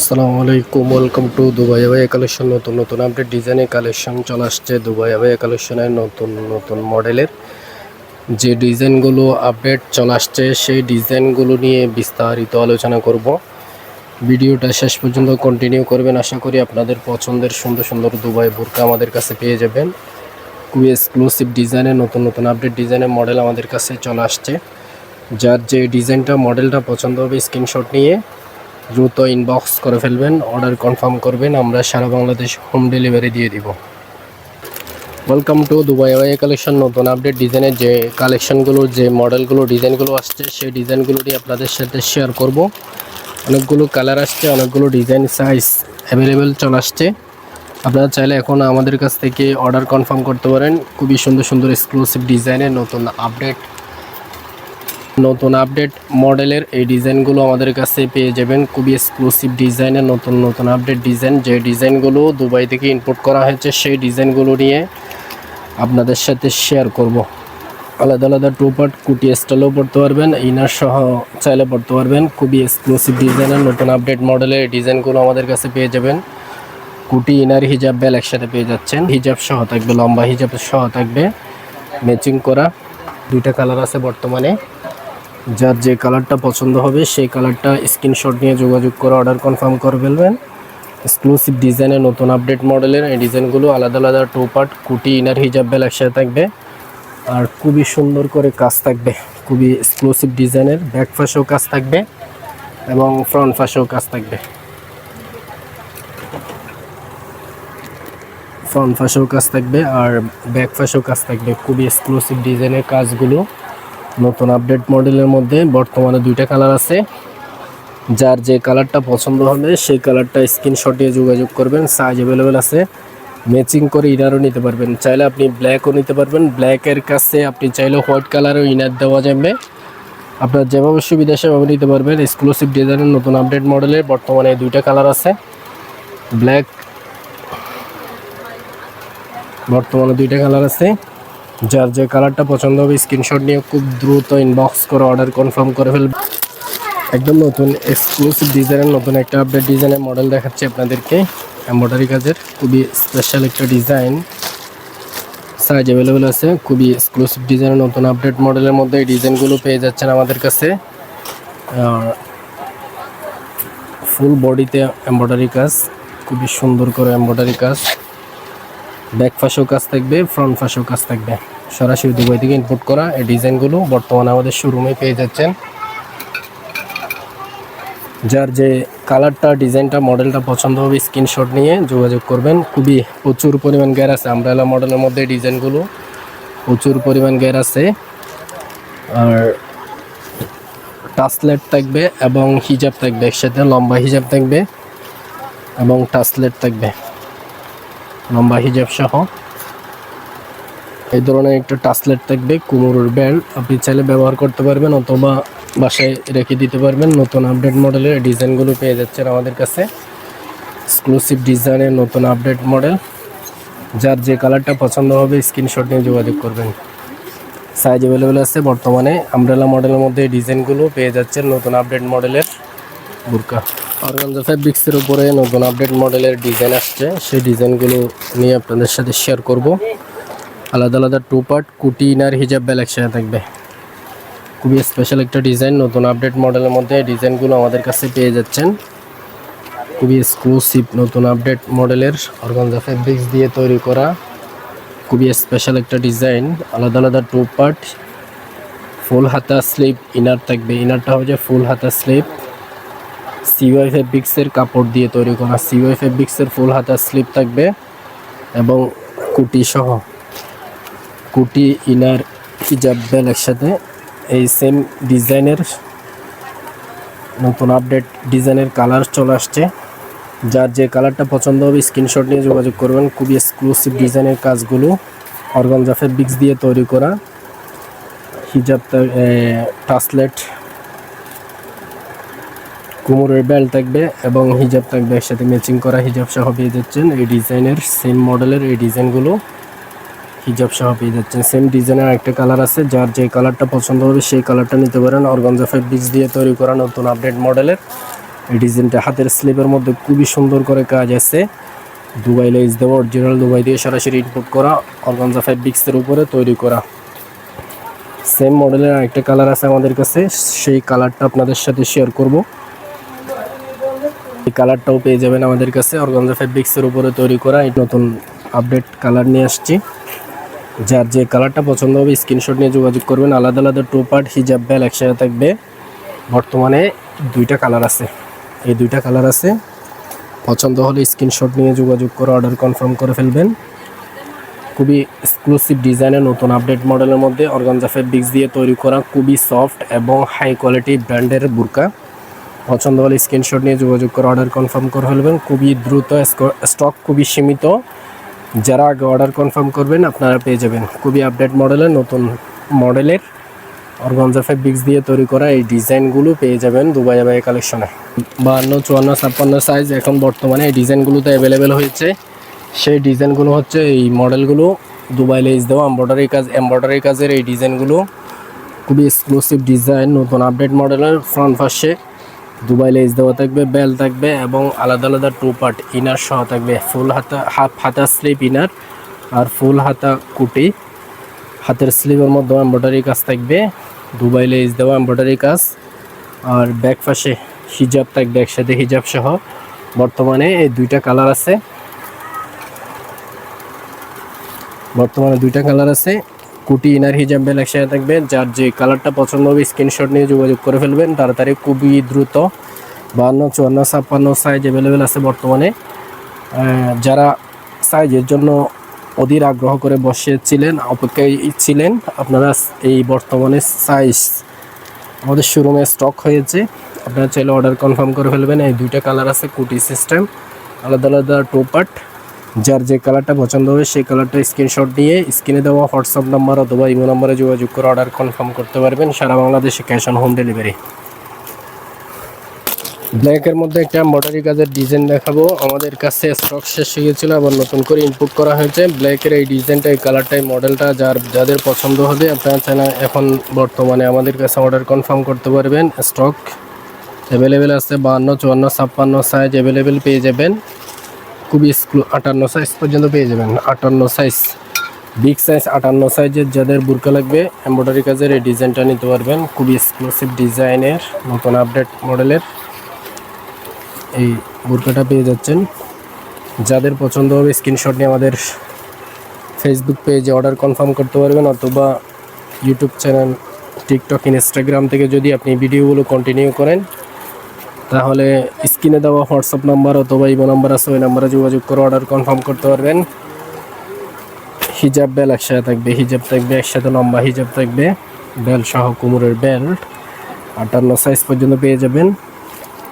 আসসালামু আলাইকুম welcome to Dubai আবাই কালেকশন নতুন নতুন আপডেট ডিজাইনের কালেকশন চলে আসছে দুবাই আবাই কালেকশনের নতুন নতুন মডেলের যে ডিজাইনগুলো আপডেট চলে আসছে, সেই ডিজাইনগুলো নিয়ে বিস্তারিত আলোচনা করব। ভিডিওটা শেষ পর্যন্ত কন্টিনিউ করবেন, আশা করি আপনাদের পছন্দের সুন্দর সুন্দর দুবাই বোরকা আমাদের কাছে পেয়ে যাবেন। খুবই এক্সক্লুসিভ ডিজাইনের নতুন নতুন আপডেট ডিজাইনের মডেল আমাদের কাছে চলে আসছে। যার যে ডিজাইনটা মডেলটা পছন্দ হবে স্ক্রিনশট নিয়ে দ্রুত ইনবক্স করে ফেলবেন অর্ডার কনফার্ম করবেন, আমরা সারা বাংলাদেশ হোম ডেলিভারি দিয়ে দিব। ওয়েলকাম টু দুবাই ওয়াই কালেকশন নতুন আপডেট ডিজাইনের যে কালেকশনগুলো যে মডেলগুলো ডিজাইনগুলো আসছে, সেই ডিজাইনগুলো নিয়ে আপনাদের সাথে শেয়ার করব। অনেকগুলো কালার আসছে, অনেকগুলো ডিজাইন সাইজ অ্যাভেলেবেল চলে আসছে। আপনারা চাইলে এখন আমাদের কাছ থেকে অর্ডার কনফার্ম করতে পারেন। খুবই সুন্দর সুন্দর এক্সক্লুসিভ ডিজাইনের নতুন আপডেট নতুন আপডেট মডেলের এই ডিজাইনগুলো আমাদের কাছে পেয়ে যাবেন। খুবই এক্সক্লুসিভ ডিজাইনের নতুন নতুন আপডেট ডিজাইন। যে ডিজাইনগুলো দুবাই থেকে ইম্পোর্ট করা হয়েছে, সেই ডিজাইনগুলো নিয়ে আপনাদের সাথে শেয়ার করব। আলাদা আলাদা টু পার্ট কুটি স্টাইলেও পড়তে পারবেন ইনার সহ চাইলে পড়তে পারবেন। খুবই এক্সক্লুসিভ ডিজাইনের নতুন আপডেট মডেলের ডিজাইনগুলো আমাদের কাছে পেয়ে যাবেন। কুটি ইনার হিজাব বেল একসাথে পেয়ে যাচ্ছেন। হিজাব সহ থাকবে, লম্বা হিজাব সহ থাকবে। ম্যাচিং করা দুইটা কালার আছে বর্তমানে। যার যে কালারটা পছন্দ হবে, সেই কালারটা স্ক্রিনশট নিয়ে যোগাযোগ করে অর্ডার কনফার্ম করে ফেলবেন। এক্সক্লুসিভ ডিজাইনের নতুন আপডেট মডেলের এই ডিজাইনগুলো আলাদা আলাদা টু পার্ট কুটি, ইনার, হিজাব, বেল একসাথে থাকবে। আর খুবই সুন্দর করে কাজ থাকবে, খুবই এক্সক্লুসিভ ডিজাইনের ব্যাক ফাঁসেও কাজ থাকবে এবং ফ্রন্ট ফাঁসেও কাজ থাকবে। ফ্রন্ট ফাঁসেও কাজ থাকবে আর ব্যাক ফাঁসেও কাজ থাকবে, খুবই এক্সক্লুসিভ ডিজাইনের কাজগুলো। নতুন আপডেট মডেলের মধ্যে বর্তমানে দুইটা কালার আছে। যার যে কালারটা পছন্দ হবে, সেই কালারটা স্ক্রিনশট যোগাযোগ করবেন সাইজ অ্যাভেলেবেল আছে। ম্যাচিং করে ইনারও নিতে পারবেন। চাইলে আপনি ব্ল্যাকও নিতে পারবেন। ব্ল্যাকের কাছে আপনি চাইলে হোয়াইট কালারও ইনার দেওয়া যাবে। আপনার যেভাবে সুবিধা সেভাবে নিতে পারবেন। এক্সক্লুসিভ ডিজাইনের নতুন আপডেট মডেলের বর্তমানে দুইটা কালার আছে। ব্ল্যাক বর্তমানে দুইটা কালার আছে। যার যে কালারটা পছন্দ হবে স্ক্রিনশট নিয়ে খুব দ্রুত ইনবক্স করে অর্ডার কনফার্ম করে ফেলবে। একদম নতুন এক্সক্লুসিভ ডিজাইনের নতুন একটা আপডেট ডিজাইনের মডেল দেখাচ্ছি আপনাদেরকে। এম্ব্রয়ডারি কাজের খুবই স্পেশাল একটা ডিজাইন সাইজ অ্যাভেলেবেল আছে, খুবই এক্সক্লুসিভ ডিজাইনের নতুন আপডেট মডেলের মধ্যে এই ডিজাইনগুলো পেয়ে যাচ্ছেন আমাদের কাছে। আর ফুল বডিতে এম্ব্রয়ডারি কাজ, খুবই সুন্দর করে এম্ব্রয়ডারি কাজ। ব্যাক ফাঁসেও কাজ থাকবে ফ্রন্ট ফাঁসেও কাজ থাকবে। সরাসরি দুবাই থেকে ইম্পোর্ট করা এই ডিজাইনগুলো বর্তমানে আমাদের শোরুমে পেয়ে যাচ্ছেন। যার যে কালারটা ডিজাইনটা মডেলটা পছন্দ হবে স্ক্রিনশট নিয়ে যোগাযোগ করবেন। খুবই প্রচুর পরিমাণ গ্যার আছে। আমব্রেলা মডেলের মধ্যে ডিজাইনগুলো প্রচুর পরিমাণ গ্যার আছে। আর টাসলেট থাকবে এবং হিজাব থাকবে, একসাথে লম্বা হিজাব থাকবে এবং টাসলেট থাকবে। লম্বা হিজাব সহ। এই ধরনের একটা টাসলেট থাকবে, কুমুরুর ব্যান্ড। আপনি চাইলে ব্যবহার করতে পারবেন অথবা বাসায় রেখে দিতে পারবেন। নতুন আপডেট মডেলের ডিজাইনগুলো পেয়ে যাচ্ছেন আমাদের কাছে। এক্সক্লুসিভ ডিজাইনের নতুন আপডেট মডেল। যার যে কালারটা পছন্দ হবে, স্ক্রিনশট নিয়ে যোগাযোগ করবেন। সাইজ অ্যাভেলেবেল আছে বর্তমানে। আমব্রেলা মডেলের মধ্যে ডিজাইনগুলো পেয়ে যাচ্ছেন নতুন আপডেট মডেলের বুরকা। অর্গানজা ফ্যাব্রিক্সের উপরে নতুন আপডেট মডেলের ডিজাইন আসছে, সেই ডিজাইনগুলো নিয়ে আপনাদের সাথে শেয়ার করব। আলাদা আলাদা টু পার্ট কুটি ইনার হিজাব বেল একসাথে থাকবে। খুবই স্পেশাল একটা ডিজাইন নতুন আপডেট মডেলের মধ্যে ডিজাইনগুলো আমাদের কাছে পেয়ে যাচ্ছেন। খুবই এক্সক্লুসিভ নতুন আপডেট মডেলের অর্গানজা ফ্যাব্রিক্স দিয়ে তৈরি করা খুবই স্পেশাল একটা ডিজাইন আলাদা আলাদা টু পার্ট ফুল হাতা স্লিপ ইনার থাকবে। ইনারটা হচ্ছে ফুল হাতা স্লিপ সিওয়াই ফেব্রিক্সের কাপড় দিয়ে তৈরি করা সিওয়াই ফেব্রিক্সের ফুল হাতা স্লিপ থাকবে এবং কুটি সহ কুটি ইনার হিজাব, বেল একসাথে এই সেম ডিজাইনের নতুন আপডেট ডিজাইনের কালার চলে আসছে। যার যে কালারটা পছন্দ হবে স্ক্রিনশট নিয়ে যোগাযোগ করবেন। খুবই এক্সক্লুসিভ ডিজাইনের কাজগুলো অর্গানজা ফেব্রিক্স দিয়ে তৈরি করা। হিজাব টাসলেট কোমরের বেল্ট থাকবে এবং হিজাব থাকবে, একসাথে ম্যাচিং করা হিজাব সহ পেয়ে যাচ্ছেন। এই ডিজাইনের সেম মডেলের এই ডিজাইনগুলো হিজাব সহ পেয়ে যাচ্ছেন। সেম ডিজাইনের একটা কালার আছে, যার যে কালারটা পছন্দ হবে সেই কালারটা নিতে পারেন। অর্গঞ্জা ফেব্রিক্স দিয়ে তৈরি করা নতুন আপডেট মডেলের এই ডিজাইনটা হাতের স্লিপের মধ্যে খুবই সুন্দর করে কাজ আছে। দুবাই লেজ দেওয়া অরিজিনাল দুবাই দিয়ে সরাসরি ইনপুট করা অর্গানজা ফ্যাব্রিক্সের উপরে তৈরি করা। সেম মডেলের আরেকটা কালার আছে আমাদের কাছে, সেই কালারটা আপনাদের সাথে শেয়ার করব। এই কালারটাও পেয়ে যাবেন আমাদের কাছে। অর্গানজা ফ্যাব্রিক্সের উপরে তৈরি করা এই নতুন আপডেট কালার নিয়ে আসছি। যার যে কালারটা পছন্দ হবে স্ক্রিনশট নিয়ে যোগাযোগ করবেন। আলাদা আলাদা টু পার্ট হিজাব বেল একসাথে থাকবে। বর্তমানে দুইটা কালার আছে। এই দুইটা কালার আছে। পছন্দ হলে স্ক্রিনশট নিয়ে যোগাযোগ করে অর্ডার কনফার্ম করে ফেলবেন। খুবই এক্সক্লুসিভ ডিজাইনের নতুন আপডেট মডেলের মধ্যে অর্গানজা ফেব্রিক্স দিয়ে তৈরি করা খুবই সফট এবং হাই কোয়ালিটি ব্র্যান্ডের বুরকা পছন্দ হলে স্ক্রিনশট নিয়ে যোগাযোগ করে অর্ডার কনফার্ম করে ফেলবেন। খুবই দ্রুত স্টক খুবই সীমিত। যারা আগে অর্ডার কনফার্ম করবেন, আপনারা পেয়ে যাবেন। খুবই আপডেট মডেলের নতুন মডেলের অর্গানজা ফেব্রিক্স দিয়ে তৈরি করা এই ডিজাইনগুলো পেয়ে যাবেন দুবাই আবাই কালেকশনে বাহান্ন, চুয়ান্ন, ছাপ্পান্ন সাইজ এখন বর্তমানে এই ডিজাইনগুলোতে অ্যাভেলেবেল হয়েছে। সেই ডিজাইনগুলো হচ্ছে এই মডেলগুলো দুবাই লেজ দেওয়া এম্ব্রয়ডারি কাজ এম্ব্রয়ডারি কাজের এই ডিজাইনগুলো খুবই এক্সক্লুসিভ ডিজাইন নতুন আপডেট মডেলের ফ্রন্ট পাশে। দুবাই লেজ দেওয়া থাকবে বেল থাকবে এবং আলাদা আলাদা টু পার্ট ইনার সহ থাকবে ফুল হাতা, হাফ হাতা স্লিপ ইনার আর ফুল হাতা কুটি। হাতের স্লিপের মধ্যে এম্ব্রয়ডারি কাজ থাকবে, দুবাই লেজ দেওয়া এম্ব্রয়ডারি কাজ আর ব্যাক পাশে হিজাব থাকবে, একসাথে হিজাব সহ। বর্তমানে এই দুইটা কালার আছে। বর্তমানে দুইটা কালার আছে। কুটি ইনার হিজাব বেল একসাথে থাকবে যার যে কালারটা পছন্দ হবে স্ক্রিনশট নিয়ে যোগাযোগ করে ফেলবেন। তাড়াতাড়ি খুবই দ্রুত বাহান্ন, চুয়ান্ন, ছাপ্পান্ন সাইজ অ্যাভেলেবেল আছে বর্তমানে। যারা সাইজের জন্য অধীর আগ্রহ করে বসেছিলেন, অপেক্ষায় ছিলেন, আপনারা এই বর্তমানে সাইজ আমাদের শোরুমে স্টক হয়েছে। আপনারা চাইলে অর্ডার কনফার্ম করে ফেলবেন। এই দুইটা কালার আছে, কুটি সিস্টেম আলাদা আলাদা টু যার যে কালারটা পছন্দ হবে সেই কালারটা স্ক্রিনশট নিয়ে স্ক্রিনে দেওয়া হোয়াটসঅ্যাপ নাম্বার অথবা ইমো নাম্বারে যোগাযোগ করে অর্ডার কনফার্ম করতে পারবেন সারা বাংলাদেশে ক্যাশ অন হোম ডেলিভারি ব্ল্যাকের মধ্যে একটা এম্ব্রয়ডারি কাজের ডিজাইন দেখাবো। আমাদের কাছে স্টক শেষ হয়ে গেছিল আবার নতুন করে ইনপুট করা হয়েছে। ব্ল্যাকের এই ডিজাইনটা এই কালারটা এই মডেলটা যার, যাদের পছন্দ হবে আপনারা চাইলে এখন বর্তমানে আমাদের কাছে অর্ডার কনফার্ম করতে পারবেন। স্টক অ্যাভেলেবেল আছে বাহান্ন, চুয়ান্ন, ছাপ্পান্ন সাইজ অ্যাভেলেবেল পেয়ে যাবেন। খুবই স্ক্লু আটান্ন সাইজ পর্যন্ত পেয়ে যাবেন। আটান্ন সাইজ বিগ সাইজ আটান্ন সাইজের যাদের বুরকা লাগবে এম্ব্রয়ডারি কাজের এই ডিজাইনটা নিতে পারবেন। খুবই এক্সক্লুসিভ ডিজাইনের নতুন আপডেট মডেলের এই বুরকাটা পেয়ে যাচ্ছেন। যাদের পছন্দ হবে স্ক্রিনশট নিয়ে আমাদের ফেসবুক পেজে অর্ডার কনফার্ম করতে পারবেন, অথবা ইউটিউব চ্যানেল টিকটক ইনস্টাগ্রাম থেকে যদি আপনি ভিডিওগুলো কন্টিনিউ করেন তাহলে স্ক্রিনে দেওয়া হোয়াটসঅ্যাপ নাম্বার অথবা ইমো নাম্বার আছে, ওই নাম্বারে যোগাযোগ করে অর্ডার কনফার্ম করতে পারবেন। হিজাব বেল একসাথে থাকবে, হিজাব থাকবে একসাথে, লম্বা হিজাব থাকবে বেল সহ কোমরের বেল্ট আটান্ন সাইজ পর্যন্ত পেয়ে যাবেন।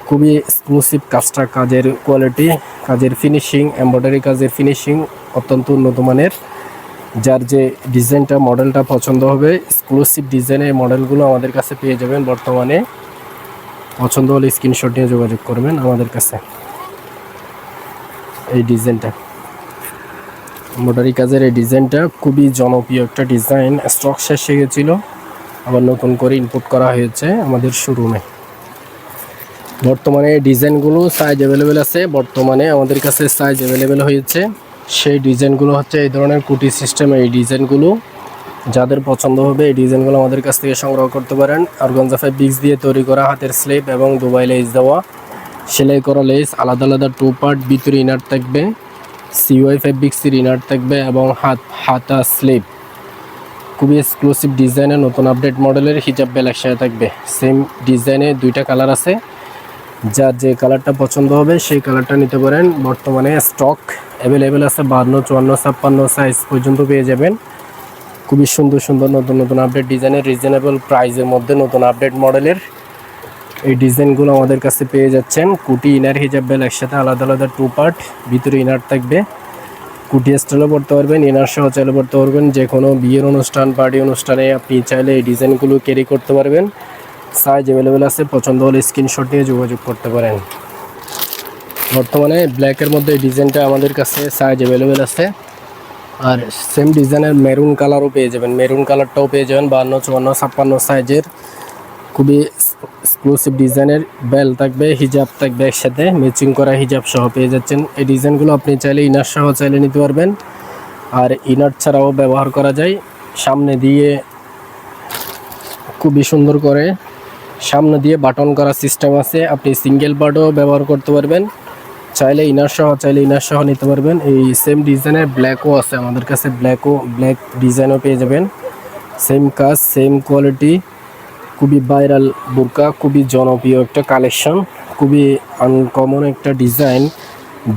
খুবই এক্সক্লুসিভ কাজটা, কাজের কোয়ালিটি কাজের ফিনিশিং এমব্রয়ডারি কাজের ফিনিশিং অত্যন্ত উন্নত মানের। যার যে ডিজাইনটা মডেলটা পছন্দ হবে এক্সক্লুসিভ ডিজাইনের মডেলগুলো আমাদের কাছে পেয়ে যাবেন বর্তমানে। পছন্দ হলে স্ক্রিনশট নিয়ে যোগাযোগ করবেন আমাদের কাছে। এই ডিজাইনটা। এমব্রয়ডারি কাজের এই ডিজাইনটা খুবই জনপ্রিয় একটা ডিজাইন। স্টক শেষ হয়ে গেছিল, আবার নতুন করে ইনপুট করা হয়েছে আমাদের শোরুমে বর্তমানে ডিজাইনগুলো সাইজ অ্যাভেলেবেল আছে, বর্তমানে আমাদের কাছে সাইজ অ্যাভেলেবেল হয়েছে। সেই ডিজাইনগুলো হচ্ছে এই ধরনের কুটি সিস্টেম এই ডিজাইনগুলো। যাদের পছন্দ হবে এই ডিজাইনগুলো আমাদের কাছ থেকে সংগ্রহ করতে পারেন। আর গঞ্জাফাই বিক্স দিয়ে তৈরি করা হাতের স্লিপ এবং দুবাই লেস দেওয়া। সেলাই করা লেস আলাদা আলাদা টু পার্ট ভিতরে ইনার থাকবে সিওয়াই ফেব্রিক্সের ইনার থাকবে এবং হাত, হাতা স্লিপ খুবই এক্সক্লুসিভ ডিজাইনের নতুন আপডেট মডেলের হিজাব বেল একসাথে থাকবে। সেম ডিজাইনে দুইটা কালার আছে। যার যে কালারটা পছন্দ হবে, সেই কালারটা নিতে পারেন। বর্তমানে স্টক অ্যাভেলেবেল আছে বান্ন, চুয়ান্ন, ছাপ্পান্ন সাইজ পর্যন্ত পেয়ে যাবেন। খুবই সুন্দর সুন্দর নতুন নতুন আপডেট ডিজাইনের রিজনেবল প্রাইসের মধ্যে নতুন আপডেট মডেলের এই ডিজাইনগুলো আমাদের কাছে পেয়ে যাচ্ছেন। কুটি ইনার হিজাব বেল একসাথে আলাদা আলাদা টু পার্ট ভিতরে ইনার থাকবে। কুটি স্টাইলও পড়তে পারবেন, ইনার সহ চাইলে পড়তে পারবেন। যে কোনো বিয়ের অনুষ্ঠান পার্টি অনুষ্ঠানে আপনি চাইলে এই ডিজাইনগুলো ক্যারি করতে পারবেন। সাইজ অ্যাভেলেবেল আছে, পছন্দ হলে স্ক্রিনশট নিয়ে যোগাযোগ করতে পারেন। বর্তমানে ব্ল্যাকের মধ্যে এই ডিজাইনটা আমাদের কাছে সাইজ অ্যাভেলেবেল আছে। আর সেম ডিজাইনের মেরুন কালারও পেয়ে যাবেন। মেরুন কালারটাও পেয়ে যাবেন বান্ন চুয়ান্ন, ছাপ্পান্ন সাইজের খুবই এক্সক্লুসিভ ডিজাইনের বেল থাকবে হিজাব থাকবে একসাথে ম্যাচিং করা হিজাব সহ পেয়ে যাচ্ছেন। এই ডিজাইনগুলো আপনি চাইলে ইনার সহ চাইলে নিতে পারবেন। আর ইনার ছাড়াও ব্যবহার করা যায়। সামনে দিয়ে খুবই সুন্দর করে সামনে দিয়ে বাটন করা সিস্টেম আছে। আপনি সিঙ্গেল বাটও ব্যবহার করতে পারবেন। চাইলে ইনার সহ, চাইলে ইনার সহ নিতে পারবেন। এই সেম ডিজাইনের ব্ল্যাকও আছে আমাদের কাছে ব্ল্যাকও ব্ল্যাক ডিজাইনও পেয়ে যাবেন। সেম কাজ সেম কোয়ালিটি খুবই ভাইরাল বোরকা খুবই জনপ্রিয় একটা কালেকশন খুবই আনকমন একটা ডিজাইন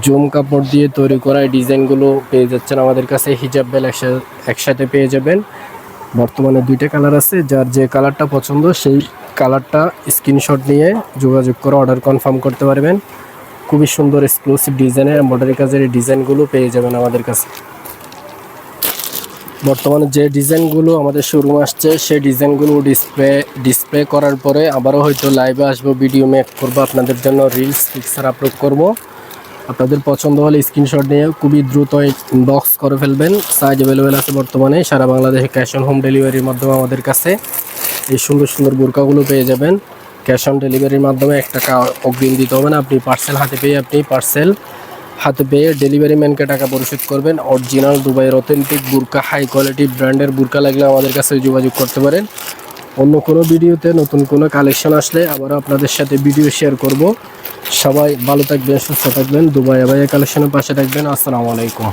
জুম কাপড় দিয়ে তৈরি করা এই ডিজাইনগুলো পেয়ে যাচ্ছেন আমাদের কাছে হিজাব বেল একসা- একসাথে পেয়ে যাবেন। বর্তমানে দুইটা কালার আছে, যার যে কালারটা পছন্দ, সেই কালারটা স্ক্রিনশট নিয়ে যোগাযোগ করে অর্ডার কনফার্ম করতে পারবেন। খুবই সুন্দর এক্সক্লুসিভ ডিজাইনের এমব্রয়ডারি কাজের ডিজাইনগুলো পেয়ে যাবেন আমাদের কাছে। বর্তমানে যে ডিজাইনগুলো আমাদের শোরুম আসছে, সেই ডিজাইনগুলো ডিসপ্লে ডিসপ্লে করার পরে আবারও হয়তো লাইভে আসব ভিডিও মেক করব, আপনাদের জন্য রিলস পিকচার আপলোড করব। আপনাদের পছন্দ হলে স্ক্রিনশট নিয়ে খুবই দ্রুত ইনবক্স করে ফেলবেন। সাইজ অ্যাভেলেবেল আছে বর্তমানে, সারা বাংলাদেশে ক্যাশ অন হোম ডেলিভারির মাধ্যমে আমাদের কাছে। এই সুন্দর সুন্দর বোরকাগুলো পেয়ে যাবেন। ক্যাশ অন ডেলিভারির মাধ্যমে এক টাকা অগ্রিম দিতে হবে না। আপনি পার্সেল হাতে পেয়ে আপনি পার্সেল হাতে পেয়ে ডেলিভারি ম্যানকে টাকা পরিশোধ করবেন। অরিজিনাল দুবাইয়ের অথেন্টিক বুরকা হাই কোয়ালিটি ব্র্যান্ডের বুরকা লাগলে আমাদের কাছে যোগাযোগ করতে পারেন। অন্য কোনো ভিডিওতে নতুন কোনো কালেকশন আসলে আবারও আপনাদের সাথে ভিডিও শেয়ার করব। সবাই ভালো থাকবেন, সুস্থ থাকবেন, দুবাই আবাই কালেকশনের পাশে থাকবেন। আসসালামু আলাইকুম।